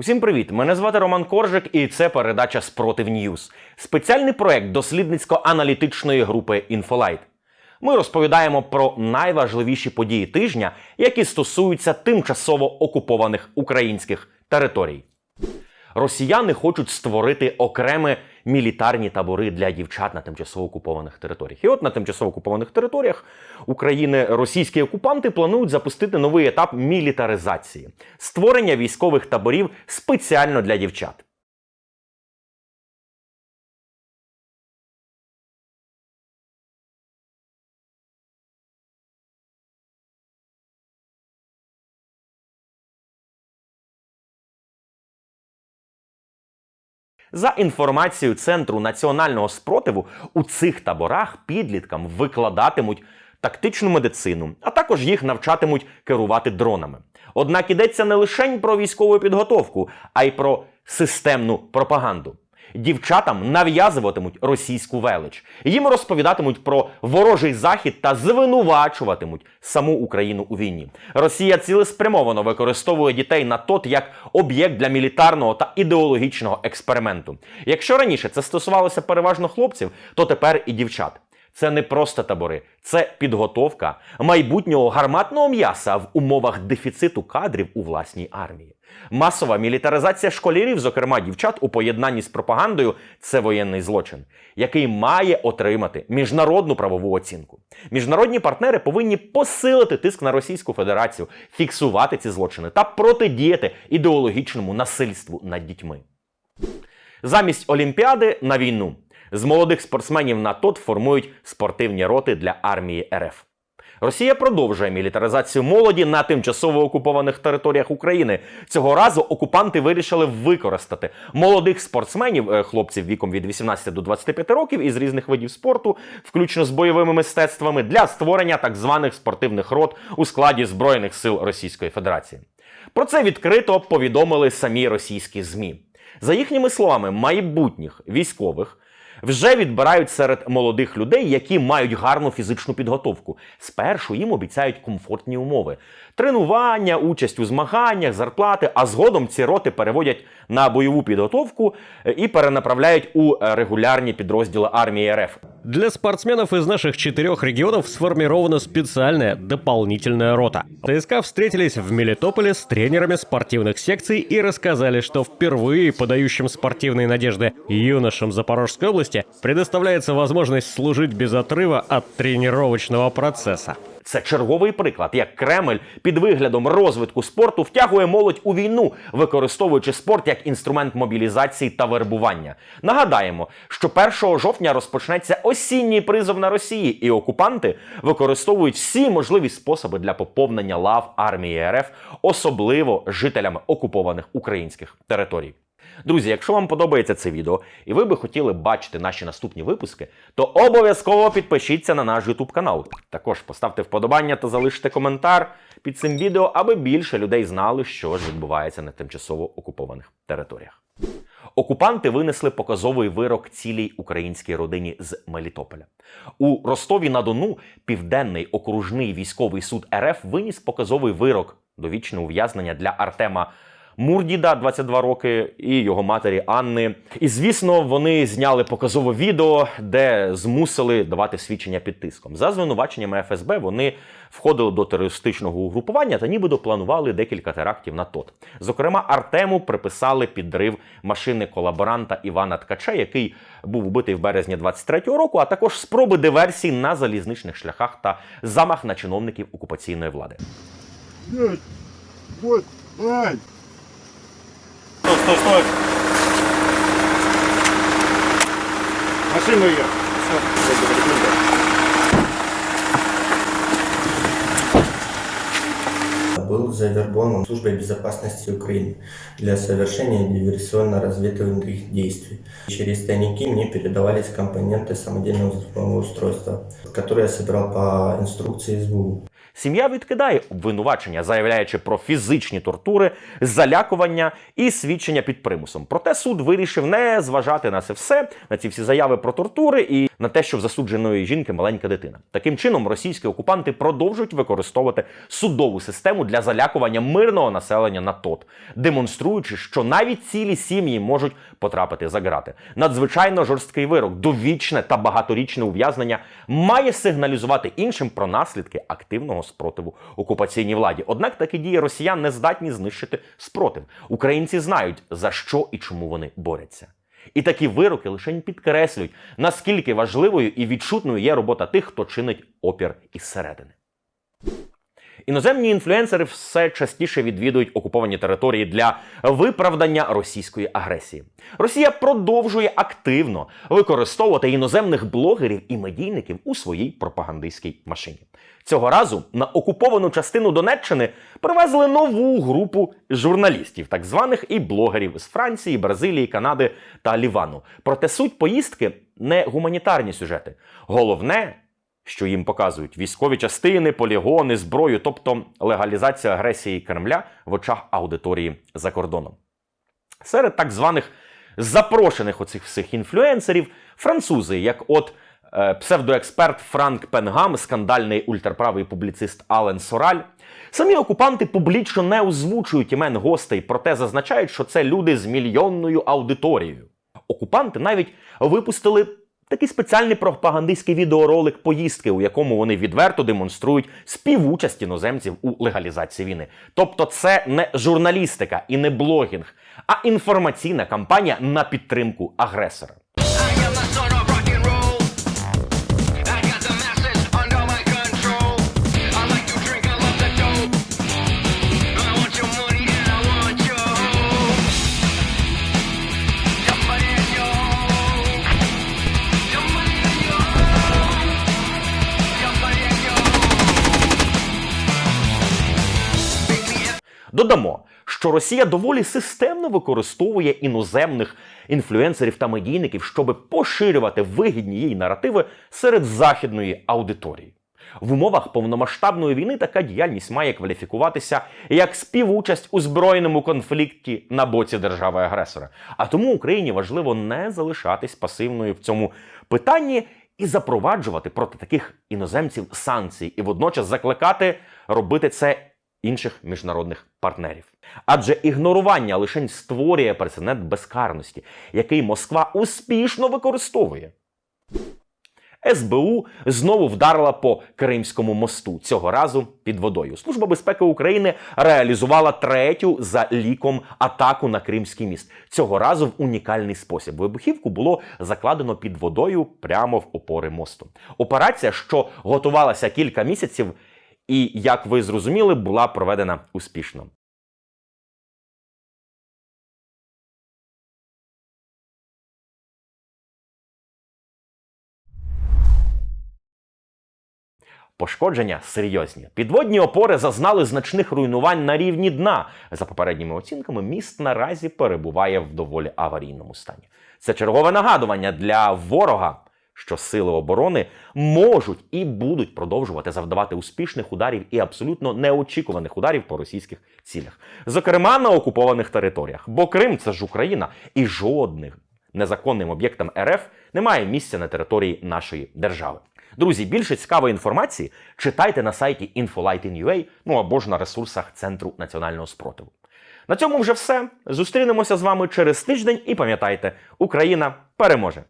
Усім привіт! Мене звати Роман Коржик, і це передача Спротив Ньюз. Спеціальний проект дослідницько-аналітичної групи Інфолайт. Ми розповідаємо про найважливіші події тижня, які стосуються тимчасово окупованих українських територій. Росіяни хочуть створити окремі мілітарні табори для дівчат на тимчасово окупованих територіях. І от на тимчасово окупованих територіях України російські окупанти планують запустити новий етап мілітаризації створення військових таборів спеціально для дівчат. За інформацією Центру національного спротиву, у цих таборах підліткам викладатимуть тактичну медицину, а також їх навчатимуть керувати дронами. Однак йдеться не лише про військову підготовку, а й про системну пропаганду. Дівчатам нав'язуватимуть російську велич. Їм розповідатимуть про ворожий захід та звинувачуватимуть саму Україну у війні. Росія цілеспрямовано використовує дітей на тот як об'єкт для мілітарного та ідеологічного експерименту. Якщо раніше це стосувалося переважно хлопців, то тепер і дівчат. Це не просто табори, це підготовка майбутнього гарматного м'яса в умовах дефіциту кадрів у власній армії. Масова мілітаризація школярів, зокрема дівчат, у поєднанні з пропагандою це воєнний злочин, який має отримати міжнародну правову оцінку. Міжнародні партнери повинні посилити тиск на Російську Федерацію, фіксувати ці злочини та протидіяти ідеологічному насильству над дітьми. Замість Олімпіади на війну з молодих спортсменів на ТОТ формують спортивні роти для армії РФ. Росія продовжує мілітаризацію молоді на тимчасово окупованих територіях України. Цього разу окупанти вирішили використати молодих спортсменів, е, хлопців віком від 18 до 25 років із різних видів спорту, включно з бойовими мистецтвами, для створення так званих спортивних рот у складі Збройних сил Російської Федерації. Про це відкрито повідомили самі російські ЗМІ. За їхніми словами, майбутніх військових вже відбирають серед молодих людей, які мають гарну фізичну підготовку. Спершу їм обіцяють комфортні умови: тренування, участь у змаганнях, зарплати. А згодом ці роти переводять на бойову підготовку е, і перенаправляють у е, регулярні підрозділи армії РФ. Для спортсменов из наших четырех регионов сформирована специальная дополнительная рота. ТСК встретились в Мелитополе с тренерами спортивных секций и рассказали, что впервые подающим спортивные надежды юношам Запорожской области предоставляется возможность служить без отрыва от тренировочного процесса. Це черговий приклад, як Кремль під виглядом розвитку спорту втягує молодь у війну, використовуючи спорт як інструмент мобілізації та вербування. Нагадаємо, що 1 жовтня розпочнеться осінній призов на Росії, і окупанти використовують всі можливі способи для поповнення лав армії РФ, особливо жителями окупованих українських територій. Друзі, якщо вам подобається це відео і ви би хотіли бачити наші наступні випуски, то обов'язково підпишіться на наш YouTube канал. Також поставте вподобання та залиште коментар під цим відео, аби більше людей знали, що ж відбувається на тимчасово окупованих територіях. Окупанти винесли показовий вирок цілій українській родині з Мелітополя. У Ростові на Дону Південний окружний військовий суд РФ виніс показовий вирок довічне ув'язнення для Артема Мурдіда, 22 роки, і його матері Анни. І звісно, вони зняли показове відео, де змусили давати свідчення під тиском. За звинуваченнями ФСБ вони входили до терористичного угрупування та нібито планували декілька терактів на ТОТ. Зокрема, Артему приписали підрив машини колаборанта Івана Ткача, який був вбитий в березні 23-го року, а також спроби диверсій на залізничних шляхах та замах на чиновників окупаційної влади. Блядь, вот, ай! Стой, стой! Машину ее! был завербован службой безопасности Украины для совершения диверсионно-разведывательных действий. Через тайники мне передавались компоненты самодельного взрывного устройства, которые я собирал по инструкции СБУ. Сім'я відкидає обвинувачення, заявляючи про фізичні тортури, залякування і свідчення під примусом. Проте суд вирішив не зважати на це все, на ці всі заяви про тортури і на те, що в засудженої жінки маленька дитина. Таким чином, російські окупанти продовжують використовувати судову систему для залякування мирного населення на ТОТ, демонструючи, що навіть цілі сім'ї можуть потрапити за грати. Надзвичайно жорсткий вирок, довічне та багаторічне ув'язнення має сигналізувати іншим про наслідки активного спротиву окупаційній владі. Однак такі дії росіян не здатні знищити спротив. Українці знають за що і чому вони борються. І такі вироки лише підкреслюють, наскільки важливою і відчутною є робота тих, хто чинить опір із середини. Іноземні інфлюенсери все частіше відвідують окуповані території для виправдання російської агресії. Росія продовжує активно використовувати іноземних блогерів і медійників у своїй пропагандистській машині. Цього разу на окуповану частину Донеччини привезли нову групу журналістів, так званих і блогерів з Франції, Бразилії, Канади та Лівану. Проте суть поїздки не гуманітарні сюжети. Головне що їм показують військові частини, полігони, зброю, тобто легалізація агресії Кремля в очах аудиторії за кордоном. Серед так званих запрошених оцих всіх інфлюенсерів французи, як от е, псевдоексперт Франк Пенгам, скандальний ультраправий публіцист Ален Сораль. Самі окупанти публічно не озвучують імен гостей, проте зазначають, що це люди з мільйонною аудиторією. Окупанти навіть випустили такий спеціальний пропагандистський відеоролик поїздки, у якому вони відверто демонструють співучасть іноземців у легалізації війни. Тобто, це не журналістика і не блогінг, а інформаційна кампанія на підтримку агресора. Додамо, що Росія доволі системно використовує іноземних інфлюенсерів та медійників, щоб поширювати вигідні їй наративи серед західної аудиторії. В умовах повномасштабної війни така діяльність має кваліфікуватися як співучасть у збройному конфлікті на боці держави-агресора. А тому Україні важливо не залишатись пасивною в цьому питанні і запроваджувати проти таких іноземців санкції, і водночас закликати робити це інших міжнародних партнерів. Адже ігнорування лише створює прецедент безкарності, який Москва успішно використовує. СБУ знову вдарила по Кримському мосту цього разу під водою. Служба безпеки України реалізувала третю за ліком атаку на Кримський міст. Цього разу в унікальний спосіб. Вибухівку було закладено під водою прямо в опори мосту. Операція, що готувалася кілька місяців, і як ви зрозуміли, була проведена успішно. Пошкодження серйозні. Підводні опори зазнали значних руйнувань на рівні дна. За попередніми оцінками, міст наразі перебуває в доволі аварійному стані. Це чергове нагадування для ворога, що сили оборони можуть і будуть продовжувати завдавати успішних ударів і абсолютно неочікуваних ударів по російських цілях, зокрема на окупованих територіях. Бо Крим це ж Україна, і жодних незаконним об'єктам РФ немає місця на території нашої держави. Друзі, більше цікавої інформації читайте на сайті infolight.in.ua, ну або ж на ресурсах Центру національного спротиву. На цьому вже все. Зустрінемося з вами через тиждень і пам'ятайте, Україна переможе!